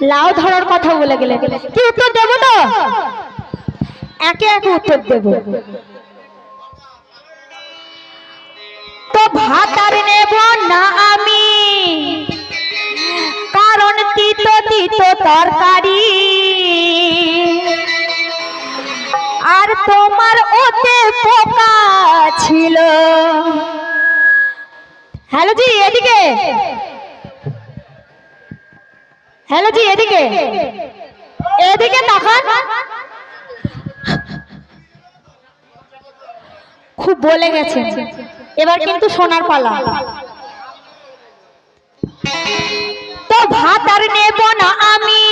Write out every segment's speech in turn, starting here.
লাউ ধরার কথা বলে গেলে কি উত্তর দেব তো? একে একে উত্তর দেব। তো ভাত আর নেব না আমি। কারণ তিতো তিতো তরকারি? আর তোমার ওতে পোকা ছিল। হ্যালো জি, এদিকে। হ্যালো জি, এদিকে। এদিকে তাকান। খুব বলে গেছে। এবার কিন্তু সোনার পালা। তো ভাত আর নেব না আমি,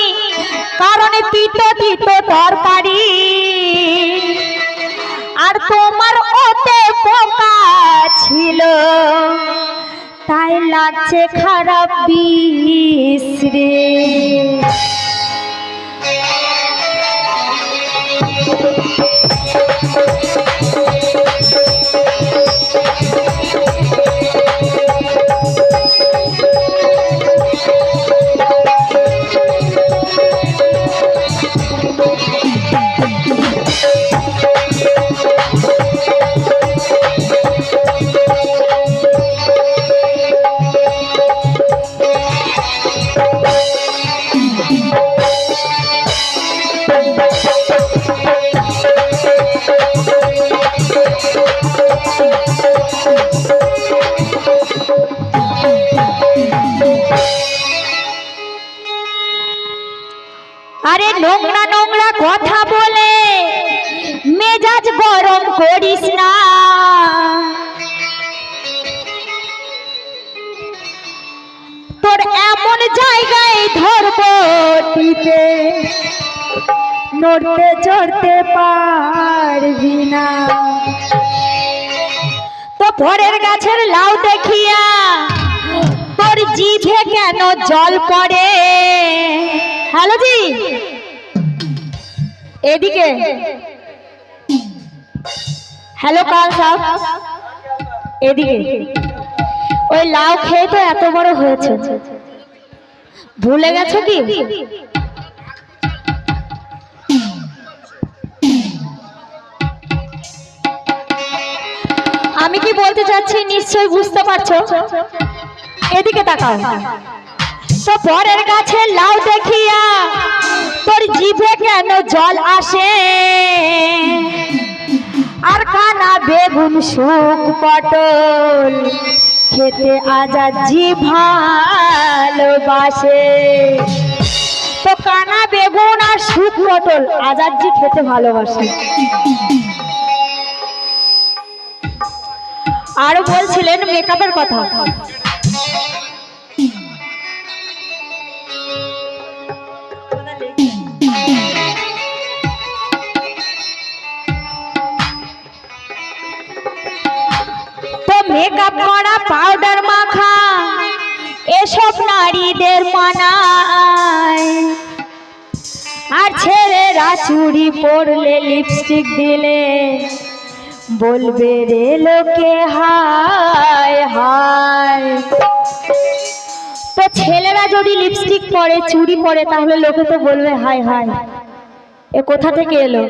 কারণ তিতো তিতো তরকারি। আর তোমার ওতে পোকা ছিল। তাই লাগছে খারাপ বিষ আরে মেজাজ গরম করিস না। তোর এমন জায়গায় ধরব টিপে, নড়তে চড়তে পারবি না। তো পরের গাছের লাউ দেখিয়া তোর জিভে কেন জল পড়ে? হ্যালো জি। এদিকে। হ্যালো, কাল সাহ এদিকে। ওই লাউ খেয়ে তো এত বড় হয়েছে। ভুলে গেছো কি? আমি কি বলতে চাচ্ছি নিশ্চয়ই বুঝতে পারছ? এদিকে তাকাও। তো পরের গাছে লাউ দেখিয়া তোর জিভে কেন জল আসে? আর কানা বেগুন শুক পটল। খেতে আজাদ জি ভালোবাসে। তো কানা বেগুন আর শুক পটল, আজাদ জি খেতে ভালোবাসে। আরও বলছিলেন মেকআপের কথা। মেকআপ করা পাউডার মাখা, এসব নারীদের মানায়। আর ছেলেরা চুড়ি পরলে লিপস্টিক দিলে বলবে রে লোকে হায় হায়। তো ছেলেরা যদি লিপস্টিক পরে, চুড়ি পরে, তাহলে লোকে তো বলবে হায় হায়। এ কোথা থেকে এলো?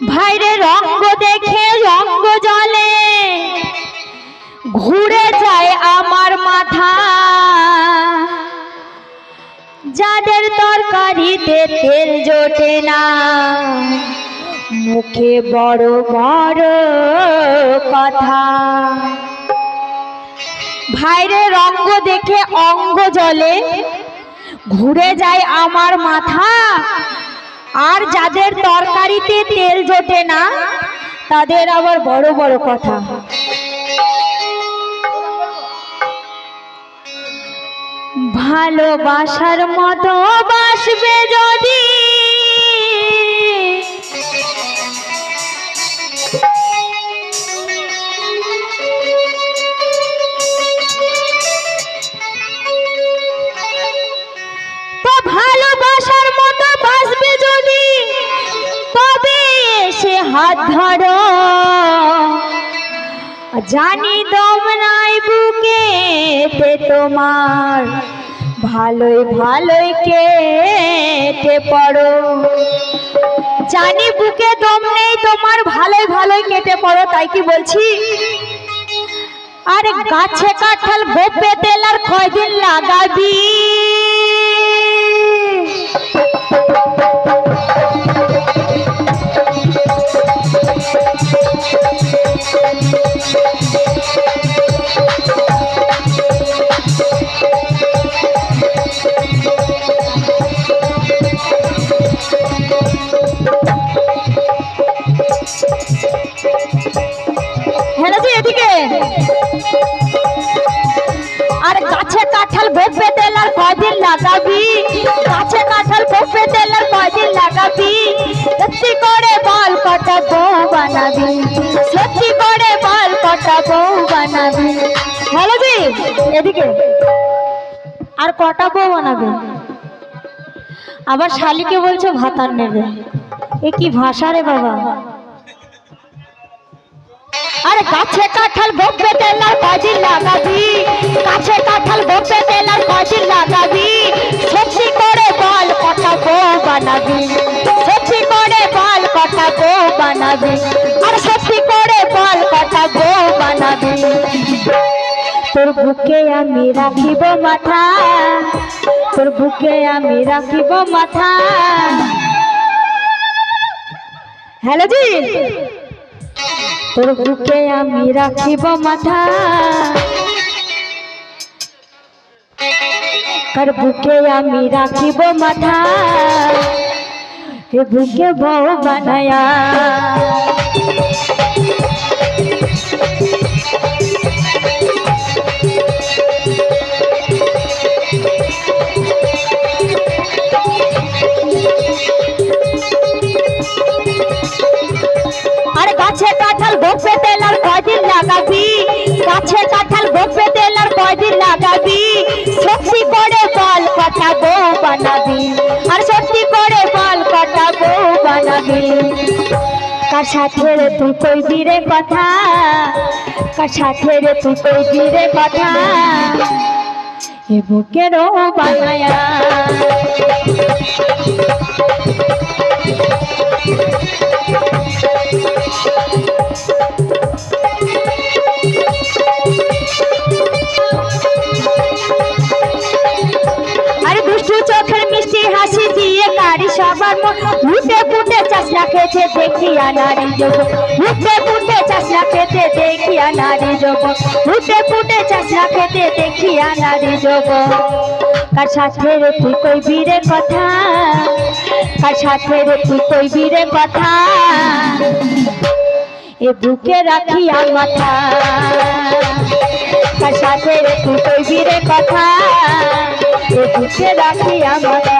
ভাইরে রঙ্গ দেখে রঙ্গ জলে, ঘুরে যায় আমার মাথা। যাদের তরকারিতে তেল জোটে না, মুখে বড় বড় কথা। ভাইরে রঙ্গ দেখে অঙ্গ জলে, ঘুরে যায় আমার মাথা। আর যাদের তরকারিতে তেল জোটে না, তাদের আবার বড় বড় কথা। ভালোবাসার মতো বাসবে যদি হাত ধরো। জানি দম নাই বুকে তোমার ভালোই ভালোই কেটে পড়ো। জানি বুকে দম নেই, তোমার ভালোই ভালোই কেটে পড়ো, তাই কি বলছি? আরে গাছে কাঁঠাল গোপে তেল আর কয়দিন লাগাবি? সত্যি করে বল, কটা বউ বানাবি? হ্যালো জি, এদিকে। আর কটা বউ বানাবে? আবার শালিকে বলছো ভাতার নেবে। এ কি ভাষা রে বাবা? আরে গাছে কাঁঠাল বকবে তেলার কয়দিন লাগাবি। গাছে কাঁঠাল বকবে তেলার কয়দিন লাগাবি। সত্যি করে বল, কটা বউ বানাবি? সত্যি করে বল, কটা বউ বানাবি? তোর বুকে আমি রাখিব মাথা, তোর বুকে আমি রাখিব মাথা। হ্যালো জি। তোর বুকে আমি রাখিব মাথা। কার বুকে আমি রাখিব মাথা? হে বুকে বউ বানায়া। কটা বউ বানাবি। আর সত্যি করে বল কটা বউ বানাবি। কার সাথে রে তুই কই দিরে কথা? কার সাথে রে তুই কই দিরে কথা? এ বুকেরও বানায়া। খেতে দেখিয়া নারী যোগ। লুটে ফুটে চাষলা খেতে দেখিয়া নারী যোগ। লুটে ফুটে চাষলা খেতে দেখিয়া নারী যোগ। কার সাথে রে তুই কইবি রে কথা? কার সাথে রে তুই কইবি রে কথা? এ বুকে রাখিয়া মাথা। কার সাথে রে তুই কইবি রে কথা? এ বুকে রাখিয়া মাথা।